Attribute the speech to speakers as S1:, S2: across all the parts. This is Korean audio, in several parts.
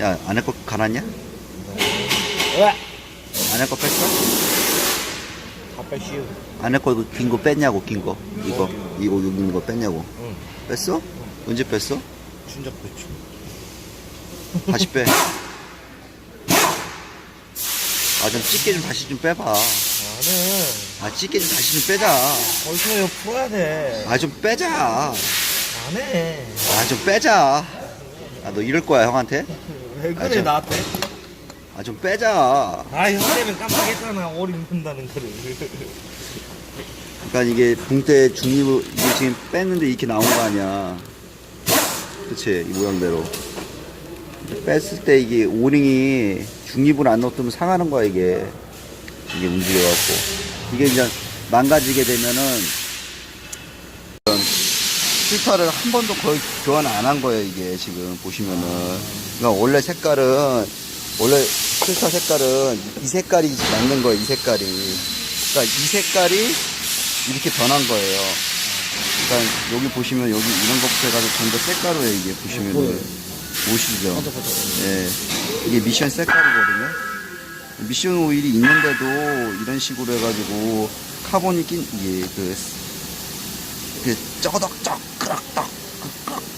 S1: 야, 안에 거 갈았냐?
S2: 으악!
S1: 안에 거 뺐어?
S2: 다 빼시오.
S1: 안에 거긴 거 뺐냐고, 긴 거. 이거, 이거 여기 있는 거 뺐냐고.
S2: 응.
S1: 뺐어? 언제 뺐어?
S2: 진작 빼죠.
S1: 다시 빼. 아, 좀 찢게 좀 다시 좀 빼봐.
S2: 나는
S1: 아, 찢게 좀 다시 좀 빼자.
S2: 벌써 이거 풀어야 돼.
S1: 아, 좀 빼자.
S2: 안 해.
S1: 아, 좀 빼자. 아, 너 이럴 거야, 형한테?
S2: 왜
S1: 아,
S2: 그래
S1: 저-
S2: 나한테?
S1: 아, 좀 빼자.
S2: 아 형님은 깜빡했잖아 어린 푼다는 거를.
S1: 그러니까 이게 붕대 중립을 이게 지금 뺐는데 이렇게 나온 거 아니야. 그치, 이 모양대로. 뺐을 때 이게 오링이 중립을 안 넣었으면 상하는 거야, 이게. 이게 움직여갖고. 이게 이제 망가지게 되면은 필터를 한 번도 거의 교환 안 한 거예요, 이게 지금 보시면은. 그러니까 원래 색깔은, 원래 필터 색깔은 이 색깔이 맞는 거예요, 이 색깔이. 그러니까 이 색깔이 이렇게 변한 거예요. 그러니까 여기 보시면 여기 이런 것부터 해가지고 전부 색깔로예요, 이게 보시면은. 보시죠. 예. 이게 미션 색깔이거든요. 미션 오일이 있는데도 이런 식으로 해가지고 카본이 낀, 이게 그, 그, 쩌덕쩍, 끄럭떡,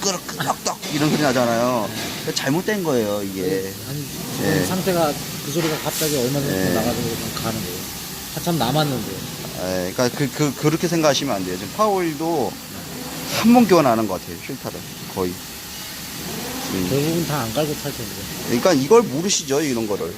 S1: 끄럭, 끄럭떡, 이런 소리 나잖아요. 잘못된 거예요, 이게.
S3: 아니
S1: 예.
S3: 지금 상태가 그 소리가 갑자기 얼마 전에
S1: 예.
S3: 나가지고 그냥 가는 거예요. 한참 남았는데
S1: 예, 그러니까 그, 그, 그렇게 생각하시면 안 돼요. 지금 파워오일도 한 번 교환 안한것 같아요, 필터를. 거의. 음.
S3: 결국은 다안 깔고 탈 텐데.
S1: 그러니까 이걸 모르시죠, 이런 거를.